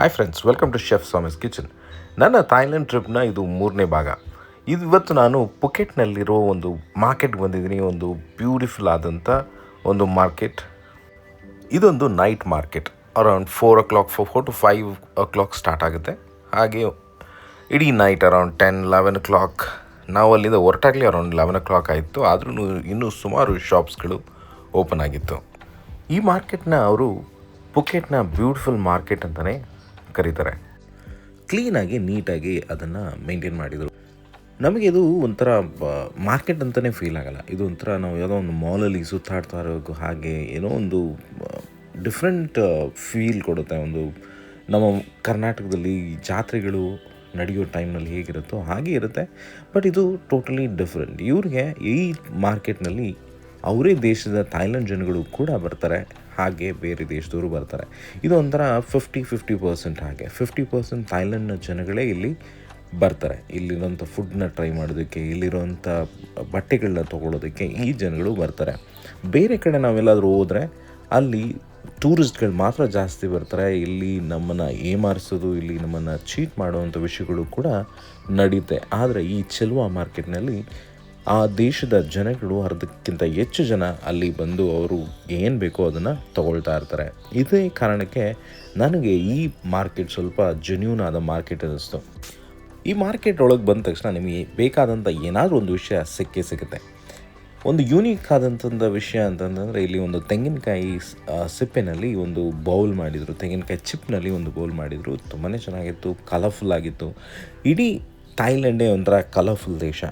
Hi friends welcome to chef Swami's kitchen ನನ್ನ Thailand ಟ್ರಿಪ್ನ ಇದು ಮೂರನೇ ಭಾಗ. ಇದು ಇವತ್ತು ನಾನು ಪುಕೆಟ್ನಲ್ಲಿರೋ ಒಂದು ಮಾರ್ಕೆಟ್ಗೆ ಬಂದಿದ್ದೀನಿ, ಒಂದು ಬ್ಯೂಟಿಫುಲ್ ಆದಂಥ ಒಂದು ಮಾರ್ಕೆಟ್ ಇದೊಂದು night market around four o'clock four to five o'clock start ಆಗುತ್ತೆ. ಹಾಗೆ ಇಡೀ night around ten eleven o'clock ನಾವು ಅಲ್ಲಿಂದ ಹೊರಟಾಗಲಿ ಅರೌಂಡ್ ಲೆವೆನ್ ಓ ಕ್ಲಾಕ್ ಆಯಿತು. ಆದ್ರೂ ಇನ್ನೂ ಸುಮಾರು ಶಾಪ್ಸ್ಗಳು ಓಪನ್ ಆಗಿತ್ತು. ಈ ಮಾರ್ಕೆಟ್ನ ಅವರು ಪುಕೆಟ್ನ ಬ್ಯೂಟಿಫುಲ್ ಮಾರ್ಕೆಟ್ ಅಂತಲೇ ಕರೀತಾರೆ. ಕ್ಲೀನಾಗಿ ನೀಟಾಗಿ ಅದನ್ನು ಮೇಂಟೈನ್ ಮಾಡಿದರು. ನಮಗೆ ಇದು ಒಂಥರ ಮಾರ್ಕೆಟ್ ಅಂತಲೇ ಫೀಲ್ ಆಗಲ್ಲ. ಇದು ಒಂಥರ ನಾವು ಯಾವುದೋ ಒಂದು ಮಾಲಲ್ಲಿ ಸುತ್ತಾಡ್ತಾ ಇರೋ ಹಾಗೆ ಏನೋ ಒಂದು ಡಿಫ್ರೆಂಟ್ ಫೀಲ್ ಕೊಡುತ್ತೆ. ಒಂದು ನಮ್ಮ ಕರ್ನಾಟಕದಲ್ಲಿ ಜಾತ್ರೆಗಳು ನಡೆಯೋ ಟೈಮ್ನಲ್ಲಿ ಹೇಗಿರುತ್ತೋ ಹಾಗೆ ಇರುತ್ತೆ. ಬಟ್ ಇದು ಟೋಟಲಿ ಡಿಫ್ರೆಂಟ್ ಇವ್ರಿಗೆ ಈ ಮಾರ್ಕೆಟ್ನಲ್ಲಿ ಅವರೇ ದೇಶದ ಥಾಯ್ಲೆಂಡ್ ಜನಗಳು ಕೂಡ ಬರ್ತಾರೆ, ಹಾಗೆ ಬೇರೆ ದೇಶದವರು ಬರ್ತಾರೆ. ಇದು ಒಂಥರ ಫಿಫ್ಟಿ ಫಿಫ್ಟಿ ಪರ್ಸೆಂಟ್ ಹಾಗೆ. ಫಿಫ್ಟಿ ಪರ್ಸೆಂಟ್ ಥಾಯ್ಲೆಂಡ್ನ ಜನಗಳೇ ಇಲ್ಲಿ ಬರ್ತಾರೆ. ಇಲ್ಲಿರೋಂಥ ಫುಡ್ನ ಟ್ರೈ ಮಾಡೋದಕ್ಕೆ ಇಲ್ಲಿರೋಂಥ ಬಟ್ಟೆಗಳನ್ನ ತೊಗೊಳೋದಕ್ಕೆ ಈ ಜನಗಳು ಬರ್ತಾರೆ. ಬೇರೆ ಕಡೆ ನಾವೆಲ್ಲಾದರೂ ಹೋದರೆ ಅಲ್ಲಿ ಟೂರಿಸ್ಟ್ಗಳು ಮಾತ್ರ ಜಾಸ್ತಿ ಬರ್ತಾರೆ. ಇಲ್ಲಿ ನಮ್ಮನ್ನು ಏಮಾರಿಸೋದು, ಇಲ್ಲಿ ನಮ್ಮನ್ನು ಚೀಟ್ ಮಾಡುವಂಥ ವಿಷಯಗಳು ಕೂಡ ನಡೀತೆ. ಆದರೆ ಈ ಚೆಲುವ ಮಾರ್ಕೆಟ್ನಲ್ಲಿ ಆ ದೇಶದ ಜನಗಳು ಅರ್ಧಕ್ಕಿಂತ ಹೆಚ್ಚು ಜನ ಅಲ್ಲಿ ಬಂದು ಅವರು ಏನು ಬೇಕೋ ಅದನ್ನು ತಗೊಳ್ತಾ ಇರ್ತಾರೆ. ಇದೇ ಕಾರಣಕ್ಕೆ ನನಗೆ ಈ ಮಾರ್ಕೆಟ್ ಸ್ವಲ್ಪ ಜೆನ್ಯೂನ್ ಆದ ಮಾರ್ಕೆಟ್ ಅನ್ನಿಸ್ತು. ಈ ಮಾರ್ಕೆಟ್ ಒಳಗೆ ಬಂದ ತಕ್ಷಣ ನಿಮಗೆ ಬೇಕಾದಂಥ ಏನಾದರೂ ಒಂದು ವಿಷಯ ಸಿಕ್ಕೇ ಸಿಗುತ್ತೆ. ಒಂದು ಯೂನಿಕ್ ಆದಂಥ ವಿಷಯ ಅಂತಂದರೆ ಇಲ್ಲಿ ಒಂದು ತೆಂಗಿನಕಾಯಿ ಸಿಪ್ಪೆನಲ್ಲಿ ಒಂದು ಬೌಲ್ ಮಾಡಿದರು. ತೆಂಗಿನಕಾಯಿ ಚಿಪ್ನಲ್ಲಿ ಒಂದು ಬೌಲ್ ಮಾಡಿದರು. ತುಂಬಾ ಚೆನ್ನಾಗಿತ್ತು ಕಲರ್ಫುಲ್ ಆಗಿತ್ತು. ಇಡೀ ಥೈಲ್ಯಾಂಡೇ ಒಂಥರ ಕಲರ್ಫುಲ್ ದೇಶ.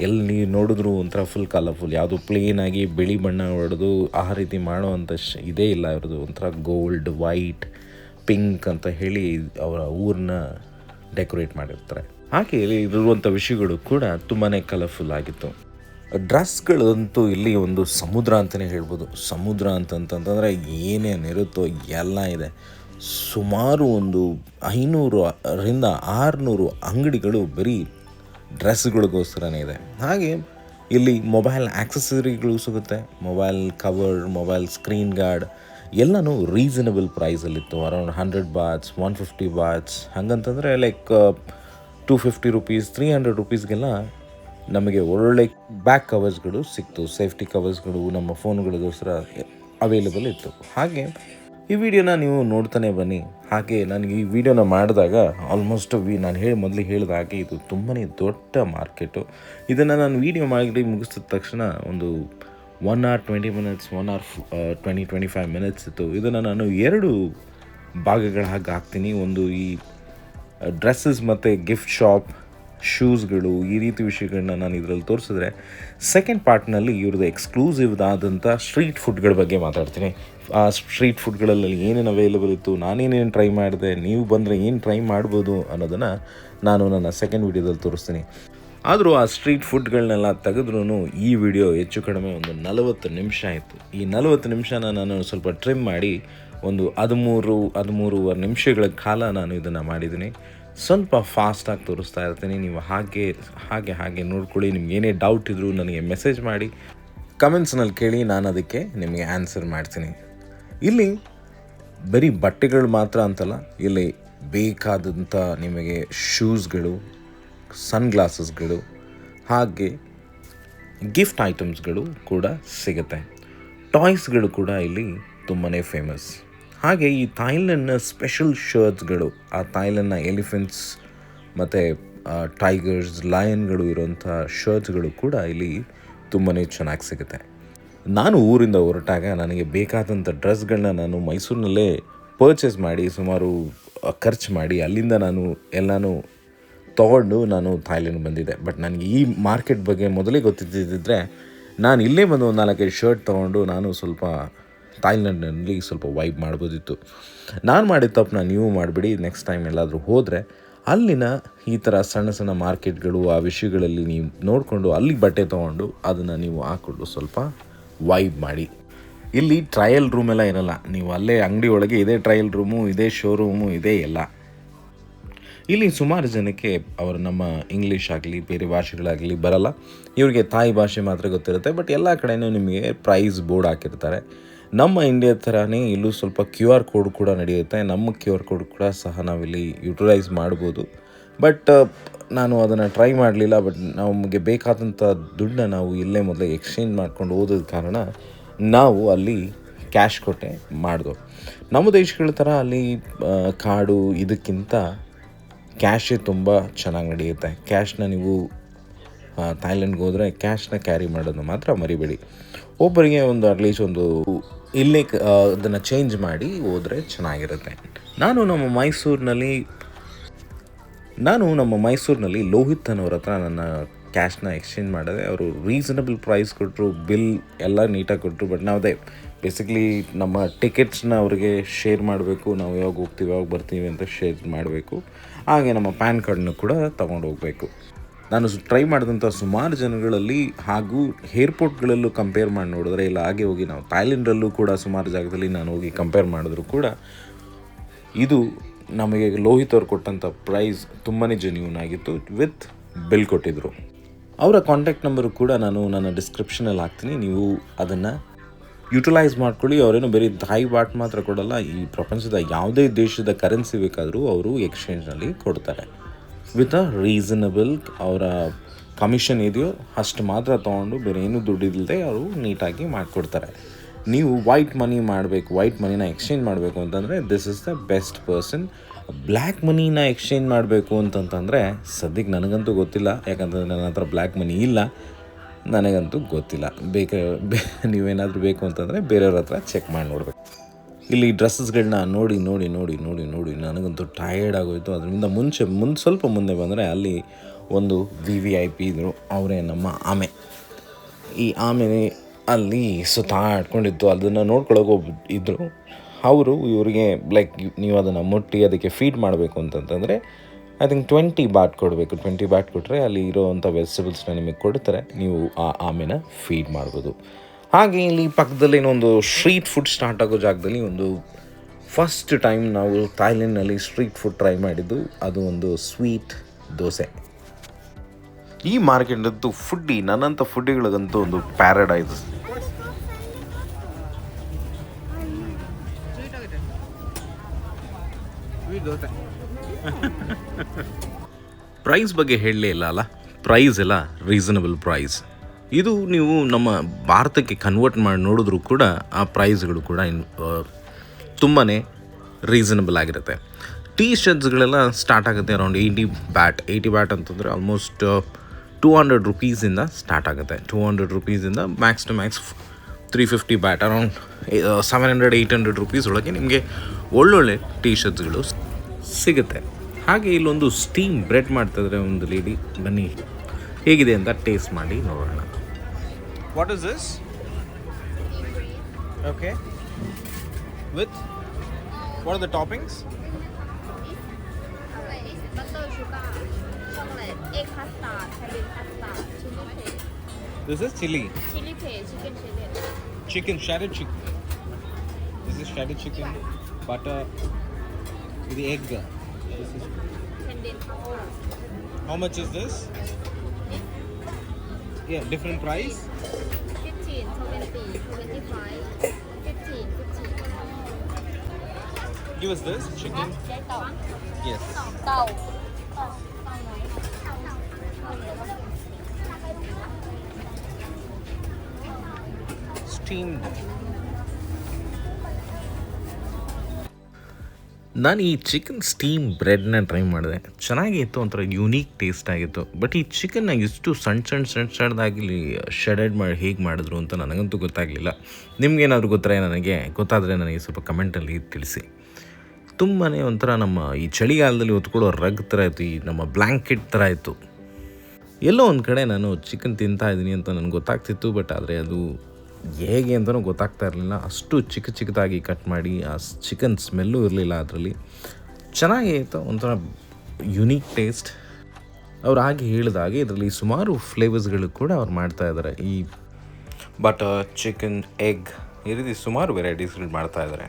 ಎಲ್ಲಿ ನೋಡಿದ್ರು ಒಂಥರ ಫುಲ್ ಕಲರ್ಫುಲ್ ಯಾವುದು ಪ್ಲೇನಾಗಿ ಬಿಳಿ ಬಣ್ಣ ಹೊಡೆದು ಆ ರೀತಿ ಮಾಡುವಂಥ ಶ್ ಇದೇ ಇಲ್ಲ ಅವ್ರದ್ದು ಒಂಥರ ಗೋಲ್ಡ್ ವೈಟ್ ಪಿಂಕ್ ಅಂತ ಹೇಳಿ ಅವರ ಊರನ್ನ ಡೆಕೋರೇಟ್ ಮಾಡಿರ್ತಾರೆ. ಹಾಗೆ ಇರುವಂಥ ವಿಷಯಗಳು ಕೂಡ ತುಂಬಾ ಕಲರ್ಫುಲ್ ಆಗಿತ್ತು. ಡ್ರೆಸ್ಗಳಂತೂ ಇಲ್ಲಿ ಒಂದು ಸಮುದ್ರ ಅಂತಲೇ ಹೇಳ್ಬೋದು. ಸಮುದ್ರ ಅಂತಂತಂದರೆ ಏನೇನಿರುತ್ತೋ ಎಲ್ಲ ಇದೆ. ಸುಮಾರು ಒಂದು ಐನೂರು ರಿಂದ ಆರುನೂರು ಅಂಗಡಿಗಳು ಬರೀ ಡ್ರೆಸ್ಗಳಿಗೋಸ್ಕರನೇ ಇದೆ. ಹಾಗೆ ಇಲ್ಲಿ ಮೊಬೈಲ್ ಆಕ್ಸೆಸರಿಗಳು ಸಿಗುತ್ತೆ. Mobile cover, mobile screen guard ಎಲ್ಲನೂ reasonable ಪ್ರೈಸಲ್ಲಿತ್ತು. Around hundred bahts one fifty bahts ಹಂಗಂತಂದರೆ like two fifty rupees three hundred ರುಪೀಸ್ಗೆಲ್ಲ ನಮಗೆ ಒಳ್ಳೆ ಬ್ಯಾಕ್ ಕವರ್ಸ್ಗಳು ಸಿಕ್ತು. ಸೇಫ್ಟಿ ಕವರ್ಸ್ಗಳು ನಮ್ಮ ಫೋನ್ಗಳಿಗೋಸ್ಕರ ಅವೈಲೇಬಲ್ ಇತ್ತು. ಹಾಗೆ ಈ ವಿಡಿಯೋನ ನೀವು ನೋಡ್ತಾನೆ ಬನ್ನಿ. ಹಾಗೆ ನನಗೆ ಈ ವಿಡಿಯೋನ ಮಾಡಿದಾಗ ಆಲ್ಮೋಸ್ಟ್ ವಿ ನಾನು ಹೇಳಿ ಮೊದಲು ಹೇಳಿದ ಹಾಗೆ ಇದು ತುಂಬಾ ದೊಡ್ಡ ಮಾರ್ಕೆಟು. ಇದನ್ನು ನಾನು ವಿಡಿಯೋ ಮಾಡಿ ಮುಗಿಸಿದ ತಕ್ಷಣ ಒಂದು one hour twenty minutes one hour twenty twenty five minutes ಇತ್ತು. ಇದನ್ನು ನಾನು ಎರಡು ಭಾಗಗಳ ಹಾಗೆ ಹಾಕ್ತೀನಿ. ಒಂದು ಈ ಡ್ರೆಸ್ಸಸ್ ಮತ್ತು ಗಿಫ್ಟ್ ಶಾಪ್ ಶೂಸ್ಗಳು ಈ ರೀತಿ ವಿಷಯಗಳನ್ನ ನಾನು ಇದರಲ್ಲಿ ತೋರಿಸಿದ್ರೆ ಸೆಕೆಂಡ್ ಪಾರ್ಟ್ನಲ್ಲಿ ಇವ್ರದ್ದು ಎಕ್ಸ್ಕ್ಲೂಸಿವ್ ಆದಂಥ ಸ್ಟ್ರೀಟ್ ಫುಡ್ಗಳ ಬಗ್ಗೆ ಮಾತಾಡ್ತೀನಿ. ಆ ಸ್ಟ್ರೀಟ್ ಫುಡ್ಗಳಲ್ಲಿ ಏನೇನು ಅವೈಲೇಬಲ್ ಇತ್ತು, ನಾನೇನೇನು ಟ್ರೈ ಮಾಡಿದೆ, ನೀವು ಬಂದರೆ ಏನು ಟ್ರೈ ಮಾಡ್ಬೋದು ಅನ್ನೋದನ್ನು ನಾನು ನನ್ನ ಸೆಕೆಂಡ್ ವೀಡಿಯೋದಲ್ಲಿ ತೋರಿಸ್ತೀನಿ. ಆದರೂ ಆ ಸ್ಟ್ರೀಟ್ ಫುಡ್ಗಳನ್ನೆಲ್ಲ ತೆಗೆದ್ರೂ ಈ ವಿಡಿಯೋ ಹೆಚ್ಚು ಕಡಿಮೆ ಒಂದು ನಲವತ್ತು ನಿಮಿಷ ಆಯಿತು. ಈ ನಲವತ್ತು ನಿಮಿಷನ ನಾನು ಸ್ವಲ್ಪ ಟ್ರಿಮ್ ಮಾಡಿ ಒಂದು ಹದಿಮೂರು, ಹದಿಮೂರುವರೆ ನಿಮಿಷಗಳ ಕಾಲ ನಾನು ಇದನ್ನು ಮಾಡಿದ್ದೀನಿ. ಸ್ವಲ್ಪ ಫಾಸ್ಟಾಗಿ ತೋರಿಸ್ತಾ ಇರ್ತೀನಿ. ನೀವು ಹಾಗೆ ಹಾಗೆ ಹಾಗೆ ನೋಡ್ಕೊಳ್ಳಿ. ನಿಮ್ಗೆ ಏನೇ ಡೌಟ್ ಇದ್ದರೂ ನನಗೆ ಮೆಸೇಜ್ ಮಾಡಿ. ಕಮೆಂಟ್ಸ್ನಲ್ಲಿ ಕೇಳಿ ನಾನು ಅದಕ್ಕೆ ನಿಮಗೆ ಆನ್ಸರ್ ಮಾಡ್ತೀನಿ. ಇಲ್ಲಿ ಬರೀ ಬಟ್ಟೆಗಳು ಮಾತ್ರ ಅಂತಲ್ಲ, ಇಲ್ಲಿ ಬೇಕಾದಂಥ ನಿಮಗೆ ಶೂಸ್ಗಳು ಸನ್ಗ್ಲಾಸಸ್ಗಳು ಹಾಗೆ ಗಿಫ್ಟ್ ಐಟಮ್ಸ್ಗಳು ಕೂಡ ಸಿಗುತ್ತೆ. ಟಾಯ್ಸ್ಗಳು ಕೂಡ ಇಲ್ಲಿ ತುಂಬಾ ಫೇಮಸ್ ಹಾಗೆ ಈ ಥಾಯ್ಲೆಂಡ್ನ ಸ್ಪೆಷಲ್ ಶರ್ಟ್ಸ್ಗಳು ಆ ಥಾಯ್ಲೆಂಡ್ನ ಎಲಿಫೆಂಟ್ಸ್ ಮತ್ತು ಟೈಗರ್ಸ್ ಲಯನ್ಗಳು ಇರೋಂಥ ಶರ್ಟ್ಸ್ಗಳು ಕೂಡ ಇಲ್ಲಿ ತುಂಬಾ ಚೆನ್ನಾಗಿ ಸಿಗುತ್ತೆ. ನಾನು ಊರಿಂದ ಹೊರಟಾಗ ನನಗೆ ಬೇಕಾದಂಥ ಡ್ರೆಸ್ಗಳನ್ನ ನಾನು ಮೈಸೂರಿನಲ್ಲೇ ಪರ್ಚೇಸ್ ಮಾಡಿ, ಸುಮಾರು ಖರ್ಚು ಮಾಡಿ ಅಲ್ಲಿಂದ ನಾನು ಎಲ್ಲನೂ ತಗೊಂಡು ನಾನು ಥಾಯ್ಲೆಂಡ್ ಬಂದಿದ್ದೆ. ಬಟ್ ನನಗೆ ಈ ಮಾರ್ಕೆಟ್ ಬಗ್ಗೆ ಮೊದಲೇ ಗೊತ್ತಿದ್ದಿದ್ದರೆ ನಾನು ಇಲ್ಲೇ ಬಂದು ಒಂದು ನಾಲ್ಕೈದು ಶರ್ಟ್ ತೊಗೊಂಡು ನಾನು ಸ್ವಲ್ಪ ಥಾಯ್ಲೆಂಡ್ನಲ್ಲಿ ಸ್ವಲ್ಪ ವೈಬ್ ಮಾಡ್ಬೋದಿತ್ತು. ನಾನು ಮಾಡಿದ ತಪ್ಪನ್ನ ನೀವು ಮಾಡಿಬಿಡಿ ನೆಕ್ಸ್ಟ್ ಟೈಮ್ ಎಲ್ಲಾದರೂ ಹೋದರೆ ಅಲ್ಲಿನ ಈ ಥರ ಸಣ್ಣ ಸಣ್ಣ ಮಾರ್ಕೆಟ್ಗಳು ಆ ವಿಷಯಗಳಲ್ಲಿ ನೀವು ನೋಡಿಕೊಂಡು ಅಲ್ಲಿ ಬಟ್ಟೆ ತೊಗೊಂಡು ಅದನ್ನು ನೀವು ಹಾಕ್ಕೊಂಡು ಸ್ವಲ್ಪ ವೈಬ್ ಮಾಡಿ. ಇಲ್ಲಿ ಟ್ರಯಲ್ ರೂಮ್ ಎಲ್ಲ ಇರಲ್ಲ, ನೀವು ಅಲ್ಲೇ ಅಂಗಡಿ ಒಳಗೆ ಇದೇ ಟ್ರಯಲ್ ರೂಮು, ಇದೇ ಶೋರೂಮು ಇದೇ ಎಲ್ಲ. ಇಲ್ಲಿ ಸುಮಾರು ಜನಕ್ಕೆ ಅವರು ನಮ್ಮ ಇಂಗ್ಲೀಷ್ ಆಗಲಿ, ಬೇರೆ ಭಾಷೆಗಳಾಗಲಿ ಬರಲ್ಲ. ಇವರಿಗೆ ತಾಯಿ ಭಾಷೆ ಮಾತ್ರ ಗೊತ್ತಿರುತ್ತೆ ಬಟ್ ಎಲ್ಲ ಕಡೆಯೂ ನಿಮಗೆ ಪ್ರೈಸ್ ಬೋರ್ಡ್ ಹಾಕಿರ್ತಾರೆ. ನಮ್ಮ ಇಂಡಿಯಾ ಥರನೇ ಇಲ್ಲೂ ಸ್ವಲ್ಪ ಕ್ಯೂ ಆರ್ ಕೋಡ್ ಕೂಡ ನಡೆಯುತ್ತೆ. ನಮ್ಮ ಕ್ಯೂ ಆರ್ ಕೋಡ್ ಕೂಡ ಸಹ ನಾವಿಲ್ಲಿ ಯುಟಿಲೈಸ್ ಮಾಡ್ಬೋದು. ಬಟ್ ನಾನು ಅದನ್ನು ಟ್ರೈ ಮಾಡಲಿಲ್ಲ ಬಟ್ ನಮಗೆ ಬೇಕಾದಂಥ ದುಡ್ಡನ್ನ ನಾವು ಇಲ್ಲೇ ಮೊದಲೇ ಎಕ್ಸ್ಚೇಂಜ್ ಮಾಡ್ಕೊಂಡು ಓದೋದ ಕಾರಣ ನಾವು ಅಲ್ಲಿ ಕ್ಯಾಶ್ ಕೊಟ್ಟೆ ಮಾಡಿದ್ವು ನಮ್ಮ ದೇಶಗಳ ಥರ ಅಲ್ಲಿ ಕಾಡು ಇದಕ್ಕಿಂತ ಕ್ಯಾಶೇ ತುಂಬ ಚೆನ್ನಾಗಿ ನಡೆಯುತ್ತೆ. ಕ್ಯಾಶ್ನ ನೀವು ಥಾಯ್ಲೆಂಡ್ಗೆ ಹೋದರೆ ಕ್ಯಾಶ್ನ ಕ್ಯಾರಿ ಮಾಡೋದು ಮಾತ್ರ ಮರಿಬೇಡಿ. ಒಬ್ಬರಿಗೆ ಒಂದು ಅಟ್ಲೀಸ್ಟ್ ಒಂದು ಇಲ್ಲೇ ಅದನ್ನು ಚೇಂಜ್ ಮಾಡಿ ಹೋದರೆ ಚೆನ್ನಾಗಿರುತ್ತೆ. ನಾನು ನಮ್ಮ ಮೈಸೂರಿನಲ್ಲಿ, ನಾನು ನಮ್ಮ ಮೈಸೂರಿನಲ್ಲಿ ಲೋಹಿತ್ ಅನ್ನೋರ ಹತ್ರ ನನ್ನ ಕ್ಯಾಶ್ನ ಎಕ್ಸ್ಚೇಂಜ್ ಮಾಡಿದೆ. ಅವರು ರೀಸನಬಲ್ ಪ್ರೈಸ್ ಕೊಟ್ಟರು ಬಿಲ್ ಎಲ್ಲ ನೀಟಾಗಿ ಕೊಟ್ಟರು ಬಟ್ ನಾವು ಅದೇ ಬೇಸಿಕಲಿ ನಮ್ಮ ಟಿಕೆಟ್ಸ್ನ ಅವ್ರಿಗೆ ಶೇರ್ ಮಾಡಬೇಕು. ನಾವು ಯಾವಾಗ ಹೋಗ್ತೀವಿ, ಯಾವಾಗ ಬರ್ತೀವಿ ಅಂತ ಶೇರ್ ಮಾಡಬೇಕು. ಹಾಗೆ ನಮ್ಮ ಪ್ಯಾನ್ ಕಾರ್ಡ್ನ ಕೂಡ ತೊಗೊಂಡು ಹೋಗಬೇಕು. ನಾನು ಟ್ರೈ ಮಾಡಿದಂಥ ಸುಮಾರು ಜನಗಳಲ್ಲಿ ಹಾಗೂ ಏರ್ಪೋರ್ಟ್ಗಳಲ್ಲೂ ಕಂಪೇರ್ ಮಾಡಿ ನೋಡಿದ್ರೆ, ಇಲ್ಲ, ಹಾಗೆ ಹೋಗಿ ನಾವು ಥಾಯ್ಲೆಂಡಲ್ಲೂ ಕೂಡ ಸುಮಾರು ಜಾಗದಲ್ಲಿ ನಾನು ಹೋಗಿ ಕಂಪೇರ್ ಮಾಡಿದ್ರು ಕೂಡ, ಇದು ನಮಗೆ ಲೋಹಿತ್ ಅವ್ರು ಕೊಟ್ಟಂಥ ಪ್ರೈಸ್ ತುಂಬಾ ಜೆನ್ಯೂನ್ ಆಗಿತ್ತು ವಿತ್ ಬಿಲ್ ಕೊಟ್ಟಿದ್ದರು ಅವರ ಕಾಂಟ್ಯಾಕ್ಟ್ ನಂಬರು ಕೂಡ ನಾನು ನನ್ನ ಡಿಸ್ಕ್ರಿಪ್ಷನಲ್ಲಿ ಹಾಕ್ತೀನಿ. ನೀವು ಅದನ್ನು ಯುಟಿಲೈಸ್ ಮಾಡ್ಕೊಳ್ಳಿ. ಅವರೇನು ಬೇರೆ ಥಾಯ್ ಬಾಟ್ ಮಾತ್ರ ಕೊಡಲ್ಲ, ಈ ಪ್ರಪಂಚದ ಯಾವುದೇ ದೇಶದ ಕರೆನ್ಸಿ ಬೇಕಾದರೂ ಅವರು ಎಕ್ಸ್ಚೇಂಜ್ನಲ್ಲಿ ಕೊಡ್ತಾರೆ. ವಿತ್ ಅ ರೀಸನಬಲ್ ಅವರ ಕಮಿಷನ್ ಇದೆಯೋ ಅಷ್ಟು ಮಾತ್ರ ತೊಗೊಂಡು ಬೇರೆ ಏನೂ ದುಡ್ಡಿಲ್ಲದೆ ಅವರು ನೀಟಾಗಿ ಮಾಡಿಕೊಡ್ತಾರೆ. ನೀವು ವೈಟ್ ಮನಿ ಮಾಡಬೇಕು, ವೈಟ್ ಮನಿನ ಎಕ್ಸ್ಚೇಂಜ್ ಮಾಡಬೇಕು ಅಂತಂದರೆ this is the best person black ಮನಿನ exchange ಮಾಡಬೇಕು ಅಂತಂತಂದರೆ ಸದ್ಯಕ್ಕೆ ನನಗಂತೂ ಗೊತ್ತಿಲ್ಲ ಯಾಕಂತಂದರೆ ನನ್ನ ಹತ್ರ ಬ್ಲ್ಯಾಕ್ ಮನಿ ಇಲ್ಲ, ನನಗಂತೂ ಗೊತ್ತಿಲ್ಲ. ಬೇಕಾ ನೀವೇನಾದರೂ ಬೇಕು ಅಂತಂದರೆ ಬೇರೆಯವ್ರ ಹತ್ರ ಚೆಕ್ ಮಾಡಿ ನೋಡಬೇಕು ಇಲ್ಲಿ ಡ್ರೆಸ್ಸಸ್ಗಳನ್ನ ನೋಡಿ ನೋಡಿ ನೋಡಿ ನೋಡಿ ನೋಡಿ ನನಗಂತೂ ಟಯರ್ಡ್ ಆಗೋಯ್ತು. ಅದರಿಂದ ಮುಂಚೆ ಮುಂದೆ ಸ್ವಲ್ಪ ಮುಂದೆ ಬಂದರೆ ಅಲ್ಲಿ ಒಂದು ವಿ ವಿ ಐ ಪಿ ಇದ್ದರು ಅವರೇ ನಮ್ಮ ಆಮೆ. ಈ ಆಮೆ ಅಲ್ಲಿ ಸುತ್ತಾಡ್ಕೊಂಡಿತ್ತು ಅದನ್ನು ನೋಡ್ಕೊಳ್ಳೋಕೆ ಒಬ್ಬ ಇದ್ದರು ಅವರು ಇವರಿಗೆ ಲೈಕ್ ನೀವು ಅದನ್ನು ಮುಟ್ಟಿ ಅದಕ್ಕೆ ಫೀಡ್ ಮಾಡಬೇಕು ಅಂತಂತಂದರೆ ಐ ಥಿಂಕ್ ಟ್ವೆಂಟಿ ಬಾಟ್ ಕೊಡಬೇಕು. ಟ್ವೆಂಟಿ ಬಾಟ್ ಕೊಟ್ಟರೆ ಅಲ್ಲಿ ಇರೋವಂಥ ವೆಜಿಟೇಬಲ್ಸ್ನ ನಿಮಗೆ ಕೊಡ್ತಾರೆ. ನೀವು ಆ ಆಮೆನ ಫೀಡ್ ಮಾಡ್ಬೋದು. ಹಾಗೆ ಇಲ್ಲಿ ಪಕ್ಕದಲ್ಲಿ ಒಂದು ಸ್ಟ್ರೀಟ್ ಫುಡ್ ಸ್ಟಾರ್ಟ್ ಆಗೋ ಜಾಗದಲ್ಲಿ ಒಂದು ಫಸ್ಟ್ ಟೈಮ್ ನಾವು ಥಾಯ್ಲೆಂಡ್ನಲ್ಲಿ ಸ್ಟ್ರೀಟ್ ಫುಡ್ ಟ್ರೈ ಮಾಡಿದ್ದು. ಅದು ಒಂದು ಸ್ವೀಟ್ ದೋಸೆ. ಈ ಮಾರ್ಕೆಟ್ ಫುಡ್ಡಿ ನನ್ನಂಥ ಫುಡ್ಡಿಗಳಿಗಂತೂ ಒಂದು ಪ್ಯಾರಡೈಸ್ ಪ್ರೈಸ್ ಬಗ್ಗೆ ಹೇಳಲೇ ಇಲ್ಲ ಅಲ್ಲ? ಪ್ರೈಸ್ ಎಲ್ಲ ರೀಸನಬಲ್ ಪ್ರೈಸ್ ಇದು ನೀವು ನಮ್ಮ ಭಾರತಕ್ಕೆ ಕನ್ವರ್ಟ್ ಮಾಡಿ ನೋಡಿದ್ರೂ ಕೂಡ ಆ ಪ್ರೈಸ್ಗಳು ಕೂಡ ಇನ್ ತುಂಬಾ ರೀಸನಬಲ್ ಆಗಿರುತ್ತೆ. ಟೀ ಶರ್ಟ್ಸ್ಗಳೆಲ್ಲ ಸ್ಟಾರ್ಟ್ ಆಗುತ್ತೆ around eighty baht eighty baht ಅಂತಂದರೆ ಆಲ್ಮೋಸ್ಟ್ ಟೂ ಹಂಡ್ರೆಡ್ ರುಪೀಸಿಂದ ಸ್ಟಾರ್ಟ್ ಆಗುತ್ತೆ. Two hundred ರುಪೀಸಿಂದ max to max three fifty baht around seven hundred eight hundred rupees ಒಳಗೆ ನಿಮಗೆ ಒಳ್ಳೊಳ್ಳೆ ಟೀ ಶರ್ಟ್ಸ್ಗಳು ಸಿಗುತ್ತೆ. ಹಾಗೆ ಇಲ್ಲೊಂದು ಸ್ಟೀಮ್ ಬ್ರೆಡ್ ಮಾಡ್ತಾಯಿದ್ರೆ ಒಂದು ಲೇಡಿ ಬನ್ನಿ, ಹೇಗಿದೆ ಅಂತ ಟೇಸ್ಟ್ ಮಾಡಿ ನೋಡೋಣ. What is this? Okay. With what are the toppings? This is chili. chili paste, chicken chili. Chicken, shredded chicken. This is shredded chicken. Butter. The egg. This is. How much is this? Yeah, different price. Give us this chicken. Yes. เต่า Steamed. ನಾನು ಈ chicken steam ಬ್ರೆಡ್ನ try ಮಾಡಿದೆ. ಚೆನ್ನಾಗಿತ್ತು, ಒಂಥರ unique taste ಆಗಿತ್ತು. But ಈ ಚಿಕನ್ನ ಇಷ್ಟು ಸಣ್ಣ ಸಣ್ಣ ಸಣ್ಣ, ಸಣ್ಣದಾಗಲಿ ಶೆಡೆಡ್ ಮಾಡಿ, ಹೇಗೆ ಮಾಡಿದ್ರು ಅಂತ ನನಗಂತೂ ಗೊತ್ತಾಗಲಿಲ್ಲ. ನಿಮ್ಗೇನಾದರೂ ಗೊತ್ತಾರೆ ನನಗೆ, ಗೊತ್ತಾದರೆ ನನಗೆ ಸ್ವಲ್ಪ ಕಮೆಂಟಲ್ಲಿ ತಿಳಿಸಿ. ತುಂಬಾ ಒಂಥರ ನಮ್ಮ ಈ ಚಳಿಗಾಲದಲ್ಲಿ ಹೊತ್ಕೊಳ್ಳೋ ರಗ್ ಥರ ಇತ್ತು, ಈ ನಮ್ಮ ಬ್ಲ್ಯಾಂಕೆಟ್ ಥರ ಇತ್ತು. ಎಲ್ಲೋ ಒಂದು ಕಡೆ ನಾನು ಚಿಕನ್ ತಿಂತಾ ಇದ್ದೀನಿ ಅಂತ ನನಗೆ ಗೊತ್ತಾಗ್ತಿತ್ತು ಬಟ್ ಆದರೆ ಅದು ಹೇಗೆ ಅಂತಲೂ ಗೊತ್ತಾಗ್ತಾ ಇರಲಿಲ್ಲ. ಅಷ್ಟು ಚಿಕ್ಕ ಚಿಕ್ಕದಾಗಿ ಕಟ್ ಮಾಡಿ, ಆ ಚಿಕನ್ ಸ್ಮೆಲ್ಲು ಇರಲಿಲ್ಲ ಅದರಲ್ಲಿ. ಚೆನ್ನಾಗೇ ಇತ್ತು, ಒಂಥರ ಯುನೀಕ್ ಟೇಸ್ಟ್ ಅವ್ರು ಹಾಗೆ ಹೇಳಿದ ಹಾಗೆ ಇದರಲ್ಲಿ ಸುಮಾರು ಫ್ಲೇವರ್ಸ್ಗಳು ಕೂಡ ಅವ್ರು ಮಾಡ್ತಾ ಇದ್ದಾರೆ. ಈ ಬಟರ್ ಚಿಕನ್ ಎಗ್ ಈ ರೀತಿ ಸುಮಾರು ವೆರೈಟೀಸ್ಗಳು ಮಾಡ್ತಾ ಇದ್ದಾರೆ.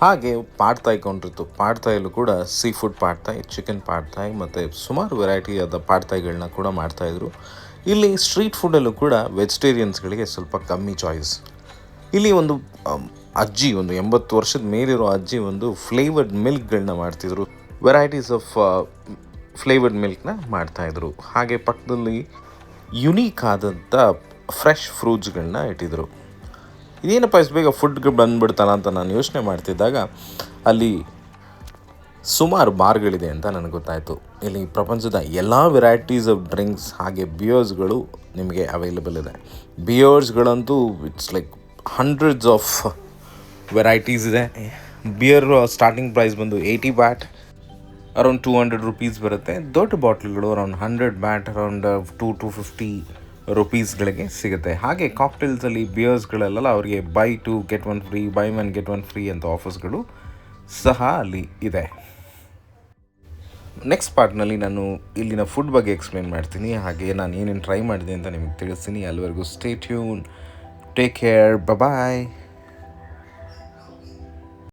ಹಾಗೆ ಪಾಡ್ತಾಯಿ ಕೌಂಟ್ರಿತ್ತು ಪಾಡ್ತಾಯಲ್ಲೂ ಕೂಡ seafood pad thai chicken pad thai ಮತ್ತು ಸುಮಾರು ವೆರೈಟಿ ಆದ ಪಾಡ್ತಾಯಿಗಳನ್ನ ಕೂಡ ಮಾಡ್ತಾಯಿದ್ರು ಇಲ್ಲಿ ಸ್ಟ್ರೀಟ್ ಫುಡ್ಡಲ್ಲೂ ಕೂಡ ವೆಜಿಟೇರಿಯನ್ಸ್ಗಳಿಗೆ ಸ್ವಲ್ಪ ಕಮ್ಮಿ ಚಾಯ್ಸ್ ಇಲ್ಲಿ ಒಂದು ಅಜ್ಜಿ, ಒಂದು ಎಂಬತ್ತು ವರ್ಷದ ಮೇಲಿರೋ ಅಜ್ಜಿ ಒಂದು ಫ್ಲೇವರ್ಡ್ ಮಿಲ್ಕ್ಗಳನ್ನ ಮಾಡ್ತಿದ್ರು. ವೆರೈಟೀಸ್ ಆಫ್ ಫ್ಲೇವರ್ಡ್ ಮಿಲ್ಕ್ನ ಮಾಡ್ತಾಯಿದ್ರು. ಹಾಗೆ ಪಕ್ಕದಲ್ಲಿ ಯುನೀಕ್ ಆದಂಥ ಫ್ರೆಶ್ ಫ್ರೂಟ್ಸ್ಗಳನ್ನ ಇಟ್ಟಿದ್ರು. ಇದೇನಪ್ಪ ಇಷ್ಟು ಬೇಗ ಫುಡ್ಗೆ ಬಂದ್ಬಿಡ್ತಾನ ಅಂತ ನಾನು ಯೋಚನೆ ಮಾಡ್ತಿದ್ದಾಗ ಅಲ್ಲಿ ಸುಮಾರು ಬಾರ್ಗಳಿದೆ ಅಂತ ನನಗೆ ಗೊತ್ತಾಯಿತು. ಇಲ್ಲಿ ಪ್ರಪಂಚದ ಎಲ್ಲ ವೆರೈಟೀಸ್ ಆಫ್ ಡ್ರಿಂಕ್ಸ್ ಹಾಗೆ ಬಿಯರ್ಸ್ಗಳು ನಿಮಗೆ ಅವೈಲಬಲ್ ಇದೆ. ಬಿಯರ್ಸ್ಗಳಂತೂ it's like hundreds of varieties ಇದೆ. ಬಿಯರ್ ಸ್ಟಾರ್ಟಿಂಗ್ ಪ್ರೈಸ್ ಬಂದು eighty baht around two hundred rupees ಬರುತ್ತೆ. ದೊಡ್ಡ ಬಾಟ್ಲ್ಗಳು around hundred baht around two two fifty ರುಪೀಸ್ಗಳಿಗೆ ಸಿಗುತ್ತೆ. ಹಾಗೆ ಕಾಕ್ಟೇಲ್ಸಲ್ಲಿ ಬಿಯರ್ಸ್ಗಳಲ್ಲೆಲ್ಲ ಅವರಿಗೆ buy two get one free buy one get one free ಅಂತ ಆಫರ್ಸ್ಗಳು ಸಹ ಅಲ್ಲಿ ಇದೆ. ನೆಕ್ಸ್ಟ್ ಪಾರ್ಟ್ನಲ್ಲಿ ನಾನು ಇಲ್ಲಿನ ಫುಡ್ ಬಗ್ಗೆ ಎಕ್ಸ್ಪ್ಲೇನ್ ಮಾಡ್ತೀನಿ. ಹಾಗೆ ನಾನು ಏನೇನು ಟ್ರೈ ಮಾಡಿದೆ ಅಂತ ನಿಮಗೆ ತಿಳಿಸ್ತೀನಿ. ಅಲ್ಲಿವರೆಗೂ stay tune take care bye